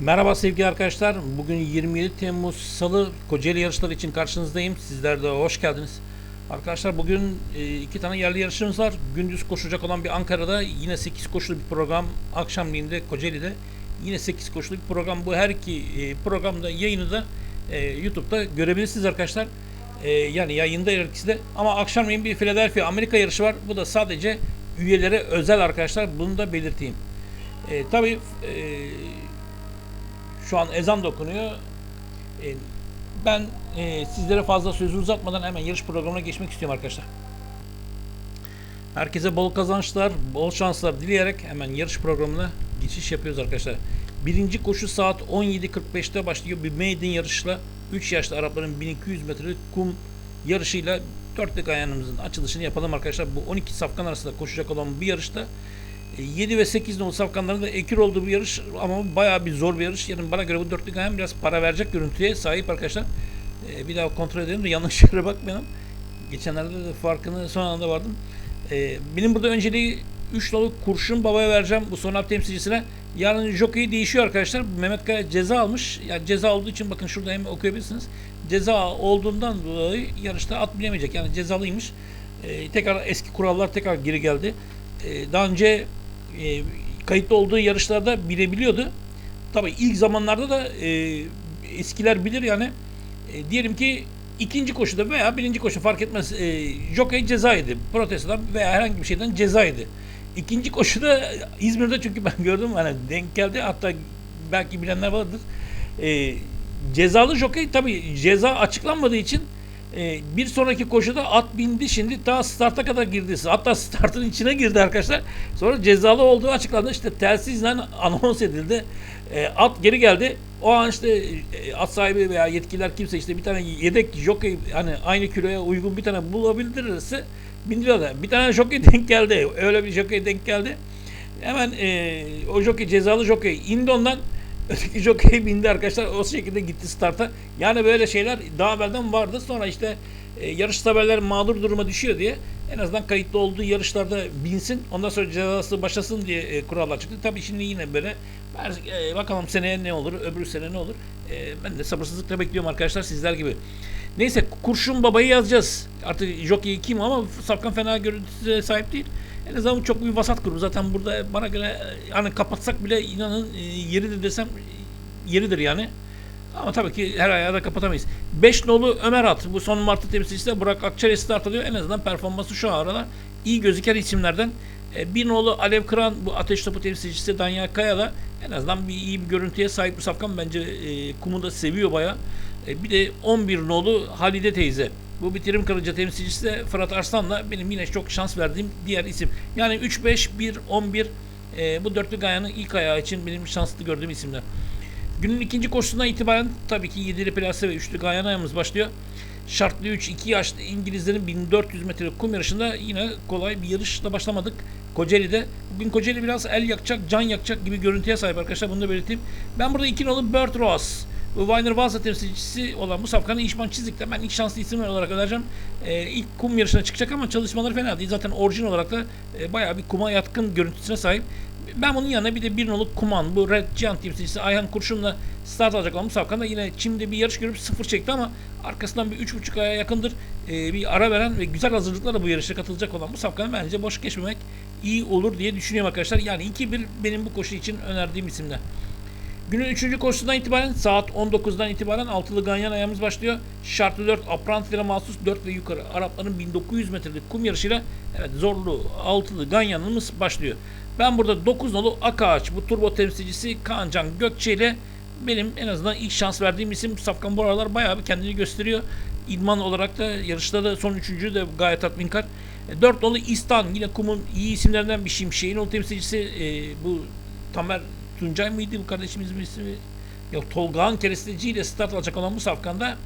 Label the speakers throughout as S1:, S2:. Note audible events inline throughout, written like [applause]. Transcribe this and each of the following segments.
S1: Merhaba sevgili arkadaşlar. Bugün 27 Temmuz Salı Kocaeli yarışları için karşınızdayım. Sizler de hoş geldiniz. Arkadaşlar bugün e, iki tane yerli yarışımız var. Gündüz koşacak olan bir Ankara'da yine 8 koşulu bir program. Akşamleyin Kocaeli'de yine 8 koşulu bir program. Bu her iki e, programda yayını da e, YouTube'da görebilirsiniz arkadaşlar. Yani yayında her ikisi de. Ama akşamleyin bir Philadelphia Amerika yarışı var. Bu da sadece üyelere özel arkadaşlar. Bunu da belirteyim. E, tabii şu an ezan da okunuyor. E, ben e, sizlere fazla sözü uzatmadan hemen yarış programına geçmek istiyorum arkadaşlar. Herkese bol kazançlar, bol şanslar dileyerek hemen yarış programına geçiş yapıyoruz arkadaşlar. Birinci koşu saat 17.45'te başlıyor. Bir maiden yarışla 3 yaşlı Arapların 1200 metrelik kum yarışıyla dörtlük ayağımızın açılışını yapalım arkadaşlar. Bu 12 safkan arasında koşacak olan bir yarışta 7 ve 8 nolu safkanların da ekür olduğu bir yarış ama bayağı bir zor bir yarış. Yani bana göre bu dörtlük ayağım biraz para verecek görüntüye sahip arkadaşlar. Ee, bir daha kontrol edelim de yanlış [laughs] yere bakmayalım. Geçenlerde de farkını son anda vardım. Ee, benim burada önceliği 3 nolu kurşun babaya vereceğim bu son hafta temsilcisine. Yarın jockey değişiyor arkadaşlar. Mehmet Kaya ceza almış. Yani ceza olduğu için bakın şurada hem okuyabilirsiniz. Ceza olduğundan dolayı yarışta at bilemeyecek. Yani cezalıymış. Ee, tekrar eski kurallar tekrar geri geldi. Ee, daha önce e, kayıtlı olduğu yarışlarda bilebiliyordu. Tabii ilk zamanlarda da e, eskiler bilir yani e, diyelim ki ikinci koşuda veya birinci koşu fark etmez e, jockey ceza yedi. Protestodan veya herhangi bir şeyden ceza yedi. İkinci koşuda İzmir'de çünkü [laughs] ben gördüm hani denk geldi hatta belki bilenler vardır. E, cezalı jockey tabii ceza açıklanmadığı için e, bir sonraki koşuda at bindi şimdi daha starta kadar girdi. Hatta startın içine girdi arkadaşlar. Sonra cezalı olduğu açıklandı. İşte telsizle anons edildi. E, at geri geldi. O an işte e, at sahibi veya yetkililer kimse işte bir tane yedek jockey hani aynı kiloya uygun bir tane bulabilirse bindiriyorlar. Bir tane jockey denk geldi. Öyle bir jockey denk geldi. Hemen e, o jockey cezalı jockey indi ondan jockey bindi arkadaşlar. O şekilde gitti starta. Yani böyle şeyler daha evvelden vardı. Sonra işte e, yarış tabelleri mağdur duruma düşüyor diye en azından kayıtlı olduğu yarışlarda binsin. Ondan sonra cezası başlasın diye e, kurallar çıktı. Tabii şimdi yine böyle e, bakalım seneye ne olur, öbür sene ne olur. E, ben de sabırsızlıkla bekliyorum arkadaşlar sizler gibi. Neyse Kurşun Baba'yı yazacağız. Artık jockey kim ama Safkan fena görüntüsüne sahip değil. En azından çok bir vasat grubu. Zaten burada bana göre hani kapatsak bile inanın e, yeridir desem yeridir yani. Ama tabii ki her ayağı da kapatamayız. 5 nolu Ömer At. Bu son Martı temsilcisi de Burak Akçay start alıyor. En azından performansı şu aralar iyi gözüken isimlerden. E, bir nolu Alev Kıran bu ateş topu temsilcisi Danya Kaya da en azından bir iyi bir görüntüye sahip bir safkan. Bence e, kumu da seviyor baya. E, bir de 11 nolu Halide teyze. Bu bitirim kırıcı temsilcisi de Fırat Arslan'la benim yine çok şans verdiğim diğer isim. Yani 3, 5, 1, 11 e, bu dörtlü gayanın ilk ayağı için benim şanslı gördüğüm isimler. Günün ikinci koşusundan itibaren tabii ki 7'li plase ve 3'lü gayan ayağımız başlıyor. Şartlı 3, 2 yaşlı İngilizlerin 1400 metre kum yarışında yine kolay bir yarışla başlamadık. Kocaeli'de. Bugün Kocaeli biraz el yakacak, can yakacak gibi görüntüye sahip arkadaşlar. Bunu da belirteyim. Ben burada 2 nolu Bert Ross. Weiner Valsa temsilcisi olan bu safkanı İşman Çizik'te ben ilk şanslı isim olarak önereceğim. Ee, ilk kum yarışına çıkacak ama çalışmaları fena değil. Zaten orijin olarak da e, bayağı bir kuma yatkın görüntüsüne sahip. Ben bunun yanına bir de bir noluk Kuman, bu Red Giant temsilcisi Ayhan Kurşun'la start alacak olan bu safkan da yine Çim'de bir yarış görüp sıfır çekti ama arkasından bir üç buçuk aya yakındır e, bir ara veren ve güzel hazırlıklarla bu yarışa katılacak olan bu safkanı bence boş geçmemek iyi olur diye düşünüyorum arkadaşlar. Yani 2-1 benim bu koşu için önerdiğim isimler. Günün 3. koşusundan itibaren saat 19'dan itibaren altılı ganyan ayağımız başlıyor. Şartlı 4 aprantilere mahsus 4 ve yukarı Arapların 1900 metrelik kum yarışıyla evet zorlu altılı ganyanımız başlıyor. Ben burada 9 nolu Akaağaç bu turbo temsilcisi Kaancan Gökçe ile benim en azından ilk şans verdiğim isim Safkan bu aralar bayağı bir kendini gösteriyor. İdman olarak da yarışta da son üçüncü de gayet tatminkar. 4 nolu İstan yine kumun iyi isimlerinden bir şimşeğin o temsilcisi e, bu Tamer Tuncay mıydı bu kardeşimizin ismi? Yok Tolgağan Keresteci ile start alacak olan bu safkanda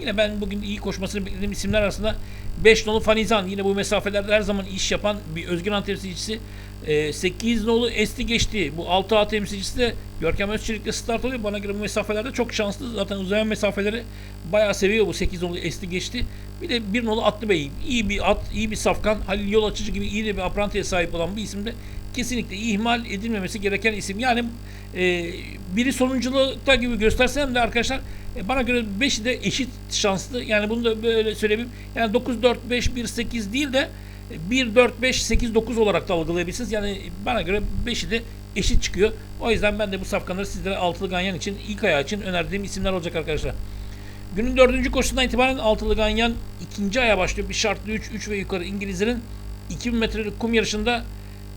S1: yine ben bugün iyi koşmasını beklediğim isimler arasında 5 nolu Fanizan yine bu mesafelerde her zaman iş yapan bir Özgün Han temsilcisi. E, 8 nolu Esti geçti. Bu 6 A temsilcisi de Görkem Özçelik'le start alıyor. Bana göre bu mesafelerde çok şanslı. Zaten uzayan mesafeleri bayağı seviyor bu 8 nolu Esti geçti. Bir de 1 nolu Atlı Bey. İyi bir at, iyi bir safkan. Halil Yol Açıcı gibi iyi de bir aprantiye sahip olan bir isim de kesinlikle ihmal edilmemesi gereken isim. Yani e, biri sonunculukta gibi göstersem de arkadaşlar e, bana göre 5'i de eşit şanslı. Yani bunu da böyle söyleyeyim. Yani 9 4 5 1 8 değil de 1 4 5 8 9 olarak da algılayabilirsiniz. Yani bana göre 5'i de eşit çıkıyor. O yüzden ben de bu safkanları sizlere altılı ganyan için ilk ayağı için önerdiğim isimler olacak arkadaşlar. Günün dördüncü koşusundan itibaren altılı ganyan ikinci aya başlıyor. Bir şartlı 3, 3 ve yukarı İngilizlerin 2000 metrelik kum yarışında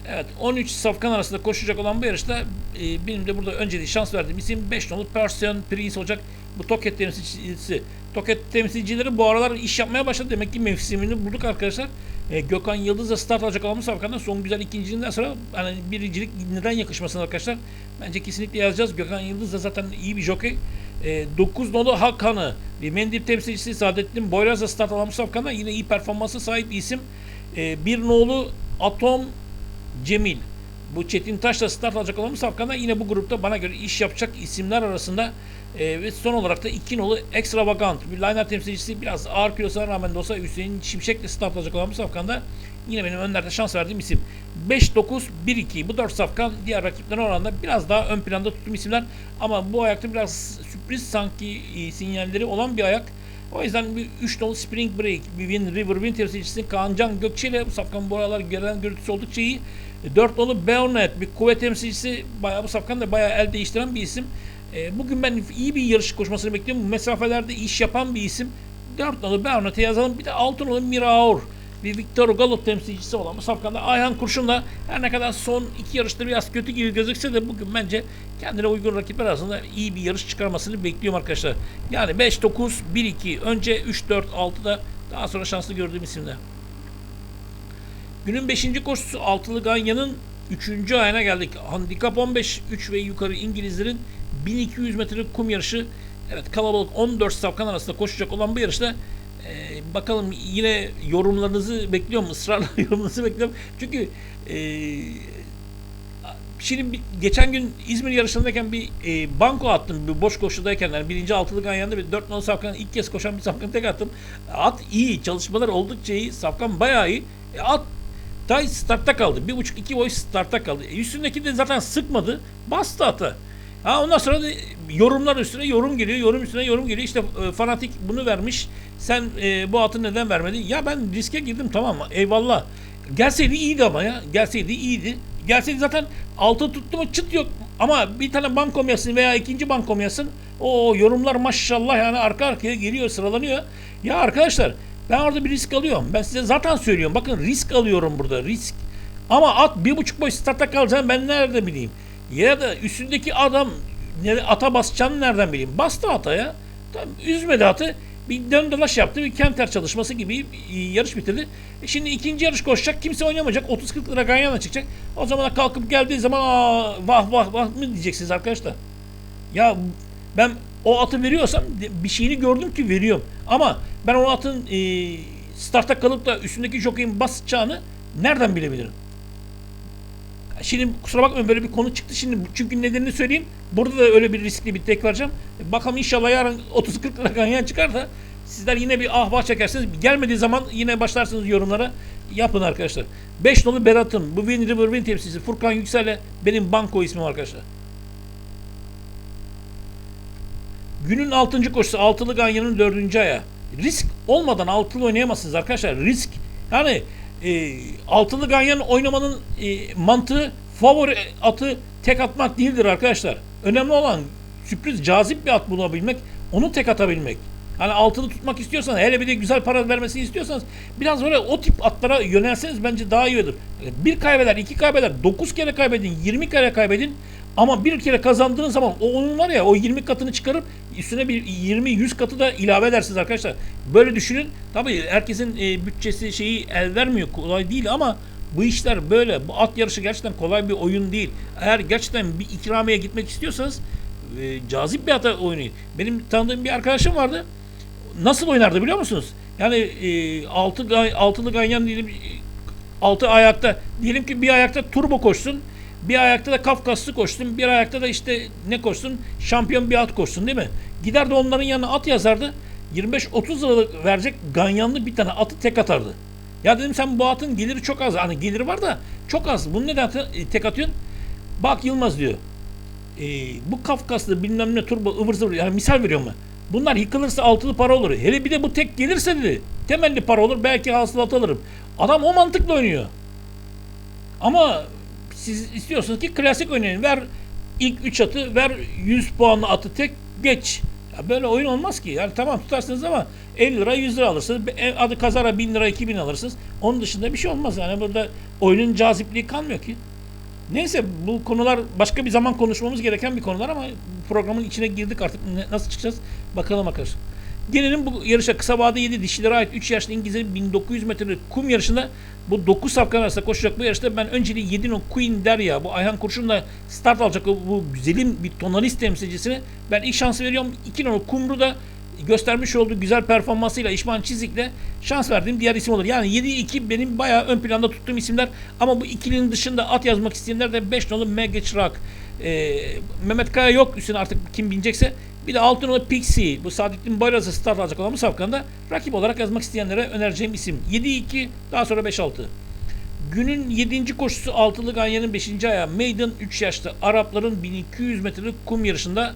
S1: Evet 13 safkan arasında koşacak olan bu yarışta e, benim de burada önceliği şans verdiğim isim 5 nolu Persian Prince olacak. Bu Toket temsilcisi. Toket temsilcileri bu aralar iş yapmaya başladı. Demek ki mevsimini bulduk arkadaşlar. E, Gökhan Yıldız'la start alacak olan bu safkandan son güzel ikinciliğinden sonra hani birincilik neden yakışmasın arkadaşlar. Bence kesinlikle yazacağız. Gökhan Yıldız da zaten iyi bir jockey. E, 9 nolu Hakan'ı bir Mendip temsilcisi Saadettin Boyraz'la start alan bu safkandan yine iyi performansa sahip bir isim. E, bir nolu Atom Cemil. Bu Çetin Taş'la start alacak olan Safkan'da yine bu grupta bana göre iş yapacak isimler arasında e, ve son olarak da iki nolu Extravagant. Bir liner temsilcisi biraz ağır kilosuna rağmen de olsa Hüseyin Şimşek'le start alacak olan Safkan'da yine benim önlerde şans verdiğim isim. 5-9-1-2 bu dört safkan diğer rakiplerine oranla biraz daha ön planda tuttuğum isimler ama bu ayakta biraz sürpriz sanki e, sinyalleri olan bir ayak. O yüzden bir 3 nolu Spring Break, bir Win River Win temsilcisi Kaan Gökçe ile bu safkan bu aralar gelen görüntüsü oldukça iyi. 4 nolu Beonet, bir kuvvet temsilcisi bayağı bu safkan da bayağı el değiştiren bir isim. E, bugün ben iyi bir yarış koşmasını bekliyorum. Mesafelerde iş yapan bir isim. 4 nolu Beonet'e yazalım. Bir de 6 nolu Miraor bir Victor Galop temsilcisi olan bu safkanda Ayhan Kurşun'la her ne kadar son iki yarışta biraz kötü gibi gözükse de bugün bence kendine uygun rakipler arasında iyi bir yarış çıkarmasını bekliyorum arkadaşlar. Yani 5-9, 1-2, önce 3-4, 6'da daha sonra şanslı gördüğüm isimler. Günün 5. koşusu Altılı Ganya'nın 3. ayına geldik. Handikap 15, 3 ve yukarı İngilizlerin 1200 metrelik kum yarışı. Evet kalabalık 14 safkan arasında koşacak olan bu yarışta ee, bakalım yine yorumlarınızı bekliyorum. ısrarla [laughs] yorumlarınızı bekliyorum. Çünkü e, şimdi bir, geçen gün İzmir yarışındayken bir e, banko attım. Bir boş koşudayken yani birinci altılı ganyanda bir dört nolu safkan ilk kez koşan bir safkan tek attım. At iyi. Çalışmalar oldukça iyi. Safkan bayağı iyi. E, at Tay startta kaldı. Bir buçuk iki boy startta kaldı. E, üstündeki de zaten sıkmadı. Bastı atı. Ha ondan sonra da yorumlar üstüne yorum geliyor, yorum üstüne yorum geliyor. İşte e, fanatik bunu vermiş. Sen e, bu atı neden vermedin? Ya ben riske girdim tamam mı? Eyvallah. Gelseydi iyiydi ama ya. Gelseydi iyiydi. Gelseydi zaten altı tuttu mu çıt yok. Ama bir tane bankom yazsın veya ikinci bankom yazsın. O yorumlar maşallah yani arka arkaya geliyor, sıralanıyor. Ya arkadaşlar ben orada bir risk alıyorum. Ben size zaten söylüyorum. Bakın risk alıyorum burada. Risk. Ama at bir buçuk boy startta kalacağını ben nerede bileyim? Ya da üstündeki adam ata basacağını nereden bileyim? Bastı ataya. Tamam, üzmedi atı. Bir dön dolaş yaptı. Bir kenter çalışması gibi yarış bitirdi. E şimdi ikinci yarış koşacak. Kimse oynamayacak. 30-40 lira Ganyan'a çıkacak. O zaman kalkıp geldiği zaman Aa, vah vah vah mı diyeceksiniz arkadaşlar. Ya ben o atı veriyorsam bir şeyini gördüm ki veriyorum. Ama ben o atın e, startta kalıp da üstündeki jokeyin basacağını nereden bilebilirim? Şimdi kusura bakmayın böyle bir konu çıktı şimdi çünkü nedenini söyleyeyim. Burada da öyle bir riskli bir tek vereceğim. Bakalım inşallah yarın [laughs] 30-40 lira ganyan çıkar da sizler yine bir ah vah çekersiniz. Gelmediği zaman yine başlarsınız yorumlara. Yapın arkadaşlar. 5 nolu Berat'ın bu Win River Win temsilcisi Furkan Yüksel'le benim banko ismim arkadaşlar. Günün 6. koşusu altılı ganyanın 4. aya. Risk olmadan altılı oynayamazsınız arkadaşlar. Risk yani e, altılı ganyan oynamanın e, mantığı favori atı tek atmak değildir arkadaşlar. Önemli olan sürpriz cazip bir at bulabilmek, onu tek atabilmek. Hani altılı tutmak istiyorsanız, hele bir de güzel para vermesini istiyorsanız biraz böyle o tip atlara yönelseniz bence daha iyi olur. Bir kaybeder, iki kaybeder, dokuz kere kaybedin, yirmi kere kaybedin. Ama bir kere kazandığın zaman o onun var ya o 20 katını çıkarıp üstüne bir 20-100 katı da ilave edersiniz arkadaşlar. Böyle düşünün. Tabii herkesin e, bütçesi şeyi el vermiyor. Kolay değil ama bu işler böyle. Bu at yarışı gerçekten kolay bir oyun değil. Eğer gerçekten bir ikramiye gitmek istiyorsanız e, cazip bir ata oynayın. Benim tanıdığım bir arkadaşım vardı. Nasıl oynardı biliyor musunuz? Yani e, altı, altılı ganyan diyelim altı ayakta diyelim ki bir ayakta turbo koşsun bir ayakta da Kafkaslı koştun. Bir ayakta da işte ne koştun? Şampiyon bir at koştun değil mi? Gider de onların yanına at yazardı. 25-30 liralık verecek ganyanlı bir tane atı tek atardı. Ya dedim sen bu atın geliri çok az. Hani geliri var da Çok az. Bunu neden e, tek atıyorsun? Bak Yılmaz diyor. E, bu Kafkaslı bilmem ne turbo ıvır zıvır yani misal veriyorum ben. Bunlar yıkılırsa altılı para olur. Hele bir de bu tek gelirse dedi. Temelli para olur. Belki hasılat alırım. Adam o mantıkla oynuyor. Ama siz istiyorsunuz ki klasik oynayın. Ver ilk 3 atı, ver 100 puanlı atı tek, geç. Ya böyle oyun olmaz ki. Yani tamam tutarsınız ama 50 lira 100 lira alırsınız. E, Adı kazara 1000 lira 2000 alırsınız. Onun dışında bir şey olmaz. Yani burada oyunun cazipliği kalmıyor ki. Neyse bu konular başka bir zaman konuşmamız gereken bir konular ama programın içine girdik artık. Nasıl çıkacağız? Bakalım arkadaşlar. Gelelim bu yarışa kısa vade 7 dişilere ait 3 yaşlı İngilizlerin 1900 metrelik kum yarışında bu 9 safkan arasında koşacak bu yarışta ben önceliği 7 o Queen Derya bu Ayhan Kurşun'la start alacak bu güzelim bir tonalist temsilcisine ben ilk şansı veriyorum. 2 o Kumru da göstermiş olduğu güzel performansıyla İşman Çizik'le şans verdiğim diğer isim olur. Yani 7-2 benim bayağı ön planda tuttuğum isimler ama bu ikilinin dışında at yazmak isteyenler de 5 nolu Megaç Rock. Ee, Mehmet Kaya yok üstüne artık kim binecekse. Bir de 6 nolu Pixie. Bu Saadettin Bayraz'a start alacak olan bu safkanda rakip olarak yazmak isteyenlere önereceğim isim. 7-2 daha sonra 5-6. Günün 7. koşusu altılı Ganyan'ın 5. ayağı Maiden 3 yaşlı Arapların 1200 metrelik kum yarışında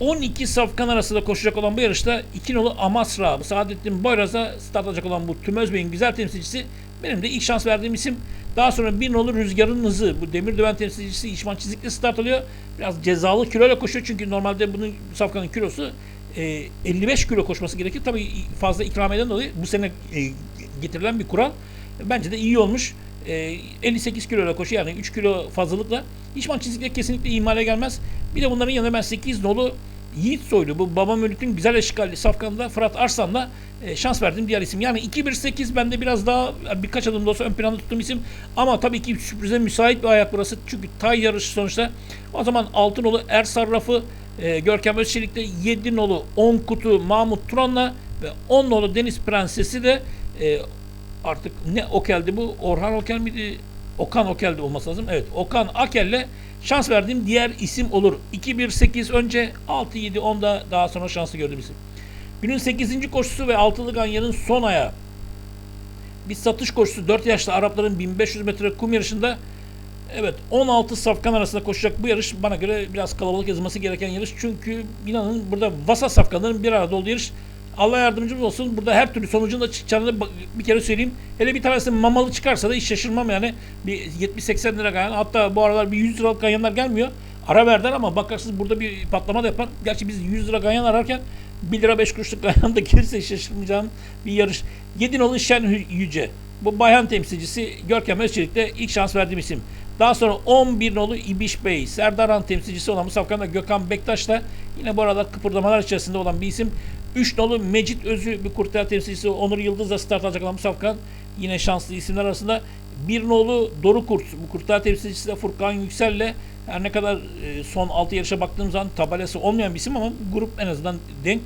S1: 12 safkan arasında koşacak olan bu yarışta 2 nolu Amasra, Saadettin Boyraz'a start alacak olan bu Tümöz Bey'in güzel temsilcisi benim de ilk şans verdiğim isim. Daha sonra 1 nolu Rüzgar'ın hızı, bu demir döven temsilcisi İşman Çizik'le start alıyor. Biraz cezalı kiloyla koşuyor çünkü normalde bunun bu safkanın kilosu e, 55 kilo koşması gerekir. Tabii fazla ikrameden dolayı bu sene e, getirilen bir kural. Bence de iyi olmuş. E, 58 kiloyla koşuyor yani 3 kilo fazlalıkla. İşman çizikle kesinlikle ihmale gelmez. Bir de bunların yanında ben 8 nolu Yiğit Soylu bu Babam Ölük'ün güzel eşkalli safkanında Fırat Arslan'la e, şans verdiğim diğer isim. Yani 2-1-8 bende biraz daha birkaç adım da olsa ön planda tuttuğum isim. Ama tabii ki sürprize müsait bir ayak burası. Çünkü tay yarışı sonuçta. O zaman altın nolu Er Sarraf'ı e, Görkem Özçelik'te 7 nolu 10 kutu Mahmut Turan'la ve 10 nolu Deniz Prensesi de e, artık ne Okel'di bu? Orhan Okel miydi? Okan Okel'di olması lazım. Evet Okan Akel'le şans verdiğim diğer isim olur. 2-1-8 önce 6-7-10'da daha sonra şanslı gördüğüm isim. Günün 8. koşusu ve altılı ganyanın son ayağı. Bir satış koşusu 4 yaşlı Arapların 1500 metre kum yarışında Evet 16 safkan arasında koşacak bu yarış bana göre biraz kalabalık yazılması gereken yarış. Çünkü inanın burada vasat safkanların bir arada olduğu yarış. Allah yardımcımız olsun. Burada her türlü sonucun da çıkacağını bir kere söyleyeyim. Hele bir tanesi mamalı çıkarsa da hiç şaşırmam yani. Bir 70-80 lira ganyan. Hatta bu aralar bir 100 liralık ganyanlar gelmiyor. Ara verdiler ama bakarsınız burada bir patlama da yapar. Gerçi biz 100 lira ganyan ararken 1 lira 5 kuruşluk ganyan da [laughs] gelirse şaşırmayacağım bir yarış. Yedinoğlu Şen Yüce. Bu bayan temsilcisi Görkem Özçelik'te ilk şans verdiğim isim. Daha sonra 11 nolu İbiş Bey, Serdaran temsilcisi olan bu safkanda Gökhan Bektaş'la yine bu aralar kıpırdamalar içerisinde olan bir isim. 3 nolu Mecit Özü bir kurtar temsilcisi Onur Yıldız'la start alacak bu safkan yine şanslı isimler arasında. Bir nolu Doru Kurt bu kurtar temsilcisi de Furkan Yüksel'le her ne kadar e, son 6 yarışa baktığım zaman tabelası olmayan bir isim ama grup en azından denk.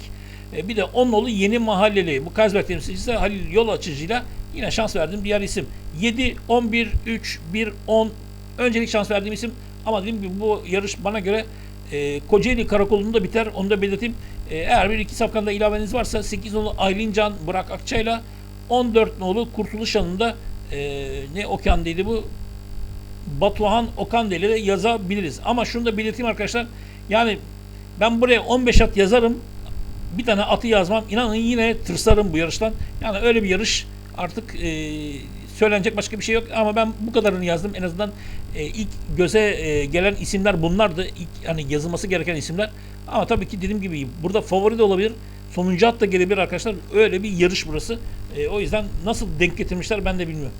S1: E, bir de 10 nolu Yeni Mahalleli bu Kazberk temsilcisi Halil Yol Açıcı'yla yine şans verdiğim diğer isim. 7, 11, 3, 1, 10 öncelik şans verdiğim isim ama dediğim gibi bu yarış bana göre e, Kocaeli Karakolu'nda biter. Onu da belirteyim. E, eğer bir iki safkanda ilaveniz varsa 8 nolu Aylin Can Burak Akçay'la 14 nolu Kurtuluş Hanı'nda e, ne Okan'daydı bu? Batuhan Okan ile de yazabiliriz. Ama şunu da belirteyim arkadaşlar. Yani ben buraya 15 at yazarım. Bir tane atı yazmam. İnanın yine tırsarım bu yarıştan. Yani öyle bir yarış artık e, söylenecek başka bir şey yok. Ama ben bu kadarını yazdım. En azından e, ilk göze e, gelen isimler bunlardı. İlk hani yazılması gereken isimler. Ama tabii ki dediğim gibi burada favori de olabilir. Sonuncu at da gelebilir arkadaşlar. Öyle bir yarış burası. E, o yüzden nasıl denk getirmişler ben de bilmiyorum.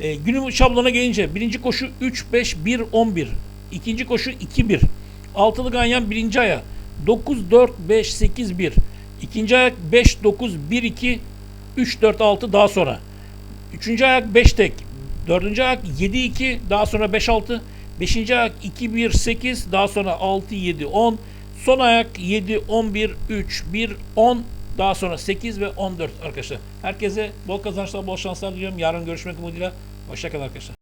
S1: E, günün şablona gelince birinci koşu 3-5-1-11. İkinci koşu 2-1. Altılı ganyan birinci aya 9-4-5-8-1. İkinci ayak 5-9-1-2 3-4-6 daha sonra. Üçüncü ayak 5 tek. Dördüncü ayak 7-2 daha sonra 5-6. Beşinci ayak 2-1-8 daha sonra 6-7-10. Son ayak 7-11-3-1-10 daha sonra 8 ve 14 arkadaşlar. Herkese bol kazançlar, bol şanslar diliyorum. Yarın görüşmek umuduyla. Hoşçakalın arkadaşlar.